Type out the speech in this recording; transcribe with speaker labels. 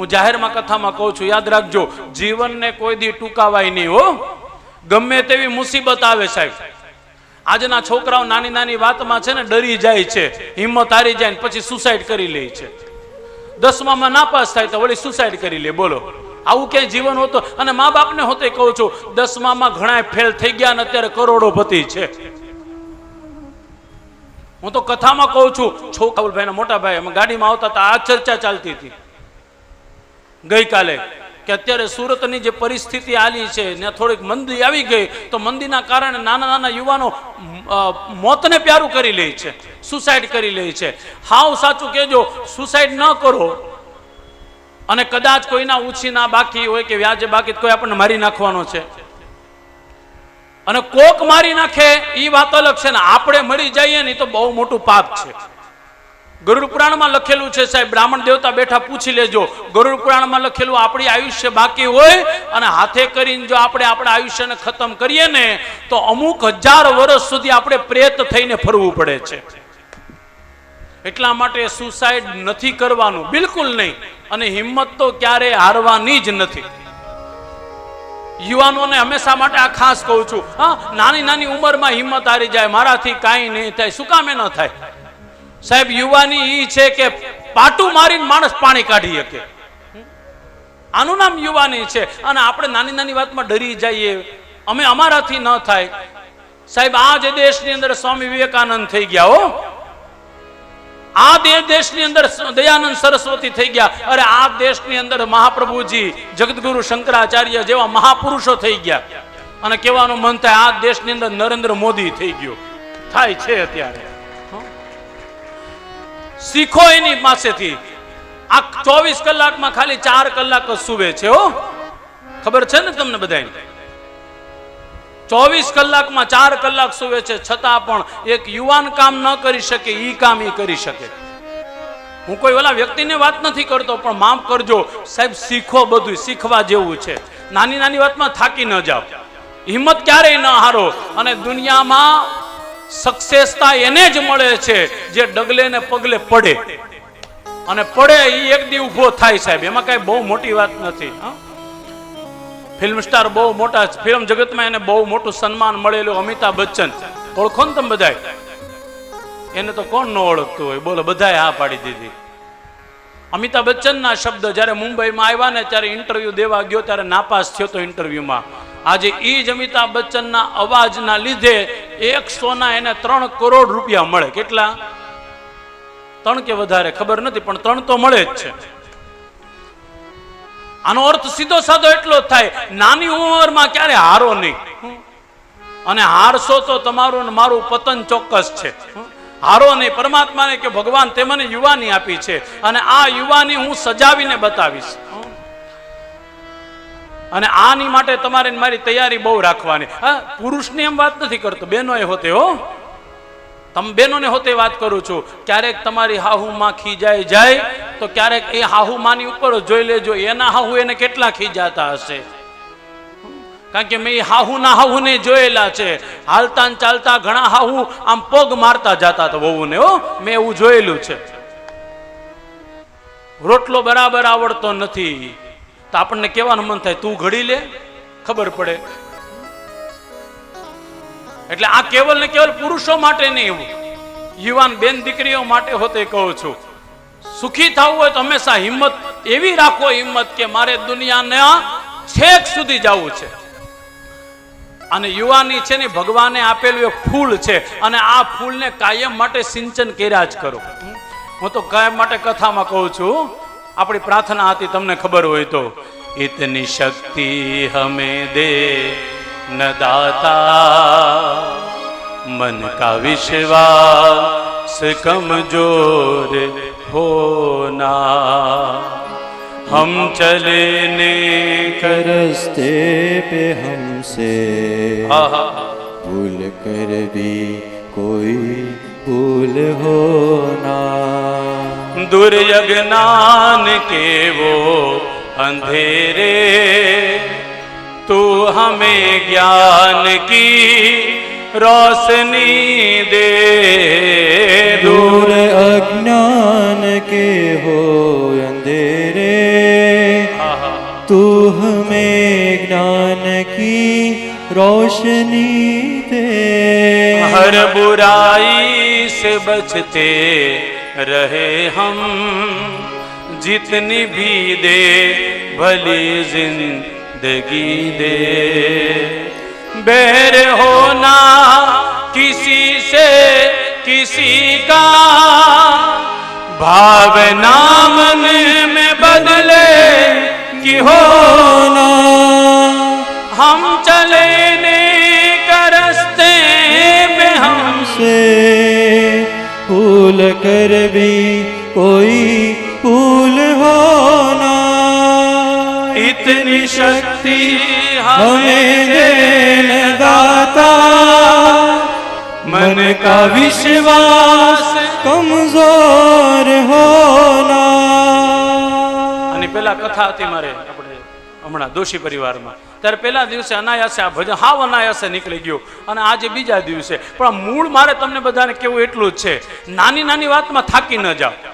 Speaker 1: હું જાહેરમાં કથામાં કહું છું, યાદ રાખજો, જીવનને કોઈ દી ટૂંકાવાય નહીં, હો. ગમે તેવી મુસીબત આવે સાહેબ. આજના છોકરાઓ નાની નાની વાતમાં છે ને ડરી જાય છે, હિંમત હારી જાય ને પછી સુસાઇડ કરી લે છે. દસમામાં નાપાસ થાય તો વળી સુસાઇડ કરી લે, બોલો. આવું ક્યાંય જીવન હોતો? અને મા બાપને હોતે કહું છું, દસમામાં ઘણા ફેલ થઈ ગયા અને અત્યારે કરોડોપતિ છે. હું તો કથામાં કહું છું છોકરાભાઈના મોટા ભાઈ, અમે ગાડીમાં આવતા હતા, આ ચર્ચા ચાલતી હતી. ગઈકાલે, કે અત્યારે સુરતની જે પરિસ્થિતિ આલી છે ત્યાં થોડીક મંદી આવી ગઈ, તો મંદીના કારણે નાના નાના યુવાનો મોતને પ્યારું કરી લે છે, સુસાઇડ કરી લે છે. હાવ સાચું કહેજો, સુસાઇડ ન કરો. અને કદાચ કોઈના ઉછીના બાકી હોય કે વ્યાજે બાકી કોઈ આપણને મારી નાખવાનો છે. અને કોક મારી નાખે એ વાત અલગ છે ને, આપણે મળી જઈએ ને તો બહુ મોટું પાપ છે. ગરુડ પુરાણમાં લખેલું છે સાહેબ, બ્રાહ્મણ દેવતા બેઠા પૂછી લેજો. ગરુડ પુરાણમાં લખેલું, આપણી આયુષ્ય બાકી હોય અને હાથે કરીને જો આપણે આપણા આયુષ્યને ખતમ કરીએ ને, તો અમુક હજાર વર્ષ સુધી આપણે પ્રેત થઈને ફરવું પડે છે. એટલા માટે સુસાઇડ નથી કરવાનું, બિલકુલ નહીં. અને હિંમત તો ક્યારે હારવાની જ નથી. યુવાનોને હંમેશા માટે આ ખાસ કહું છું, હા નાની નાની ઉંમરમાં હિંમત હારી જાય, મારાથી કાંઈ નહીં થાય. શું કામે ન થાય? સાહેબ, યુવાની ઈ છે કે પાટું મારીને માણસ પાણી કાઢી શકે. આનું નામ યુવાની છે. અને આપણે નાની નાની વાતમાં ડરી જઈએ. અમે અમારાથી ન થાય. સાહેબ, આ જે દેશની અંદર સ્વામી વિવેકાનંદ થઈ ગયા, હો. આ દેશની અંદર દયાનંદ સરસ્વતી થઈ ગયા. અરે, આ દેશની અંદર મહાપ્રભુજી જગતગુરુ શંકરાચાર્ય જેવા મહાપુરુષો થઈ ગયા. અને કહેવાનું મન થાય, આ દેશની અંદર નરેન્દ્ર મોદી થઈ ગયો. થાય છે અત્યારે? શીખો એની પાસેથી. આ ચોવીસ કલાકમાં ખાલી ચાર કલાક જ સુવે છે, હો. ખબર છે ને તમને બધાને? ચોવીસ કલાકમાં ચાર કલાક સુવે છે, છતાં પણ એક યુવાન કામ ન કરી શકે, ઈ કામ એ કરી શકે. હું કોઈ ઓલા વ્યક્તિને વાત નથી કરતો, પણ માફ કરજો. સાહેબ, શીખો બધું, શીખવા જેવું છે. નાની નાની વાતમાં થાકી ન જાઓ. હિંમત ક્યારેય ન હારો. અને દુનિયામાં સક્સેસતા એને જ મળે છે જે ડગલે ને પગલે પડે. અને પડે એ એક દી ઊભો થાય સાહેબ. એમાં કઈ બહુ મોટી વાત નથી ફિલ્મ સ્ટાર બહુ મોટા ફિલ્મ જગતમાં એને બહુ મોટું સન્માન મળેલું અમિતાભ બચ્ચન. ઓળખો ને તમે બધાય? એને તો કોણ ન ઓળખતું હોય? બોલો બધાએ હા પાડી દીધી. અમિતાભ બચ્ચનના શબ્દ જ્યારે મુંબઈમાં આવ્યા ને ત્યારે ઇન્ટરવ્યુ દેવા ગયો, ત્યારે નાપાસ થયો તો ઇન્ટરવ્યુમાં આજે એ જ અમિતાભ બચ્ચનના અવાજના લીધે એક સોના એને ત્રણ કરોડ રૂપિયા મળે. કેટલા? ત્રણ કે વધારે, ખબર નથી, પણ ત્રણ તો મળે જ છે. આનો અર્થ સીધો સાધો એટલો થાય, નાની ઉંમરમાં ક્યારે હારો નહીં. અને હારશો તો તમારું ને મારું પતન ચોક્કસ છે. હારો નહીં, પરમાત્માને કે ભગવાન તે મને યુવાની આપી છે. અને આ યુવાની હું સજાવીને બતાવીશ. અને આની માટે તમારે મારી તૈયારી બહુ રાખવાની. હા, પુરુષની એમ વાત નથી કરતો, બહેનોએ હોતે, હો. તમે બહેનોને હોતે વાત કરું છું. ક્યારેક તમારી હાહુમાં ખીજાઈ જાય તો ક્યારેક એ હાહુ માની ઉપર જોઈ લેજો, એના હાહુ એને કેટલા ખીજાતા હશે? કારણ કે મેં હાહુના હાહુને જોયેલા છે. હાલતા ચાલતા ઘણા હાહુ આમ પગ મારતા જતા હતા વહુને, હો. મેં એવું જોયેલું છે. રોટલો બરાબર આવડતો નથી. તો આપણને કહેવાનું મન થાય, તું ઘડી લે. ખબર પડે. એટલે આ કેવલ ને કેવલ પુરુષો માટે નહીં એવું. યુવાન બેન દીકરીઓ માટે હોતે કહું છું. સુખી થવું હોય તો હંમેશા હિંમત એવી રાખો, હિંમત કે મારે દુનિયાને છેક સુધી જવું છે. અને યુવાની છે ને, ભગવાને આપેલું એ ફૂલ છે. અને આ ફૂલને કાયમ માટે સિંચન કર્યા જ કરો. હું તો કાયમ માટે કથામાં કહું છું આપણી પ્રાર્થના હતી તમને ખબર હોય તો ઇતની શક્તિ હમે દે ન દાતા मन का विश्वास कमजोर होना हम चले ने कर
Speaker 2: रस्ते पे हमसे भूल कर भी कोई भूल हो ना
Speaker 1: दुर्यज्ञान के वो अंधेरे तू हमें ज्ञान की रोशनी दे
Speaker 2: दूर अज्ञान के हो अंधेरे तू हमें ज्ञान की रोशनी दे
Speaker 1: हर बुराई से बचते रहे हम जितनी भी दे भली जिंदगी दे बैर होना किसी से किसी का भावना मन
Speaker 2: भूल कर भी कोई भूल होना
Speaker 1: इतनी शक्ति
Speaker 2: हमें देन दाता मन का विश्वास कमजोर होना
Speaker 1: અને પેલા કથા હતી મારે આપણે હમણાં દોશી પરિવારમાં. ત્યારે પેલા દિવસે અનાયાસે આ ભજન, હાવ અનાયાસે નીકળી ગયું. અને આજે બીજા દિવસે. પણ મૂળ મારે તમને બધાને કેવું એટલું જ છે. નાની નાની વાતમાં થાકી ન જાઓ.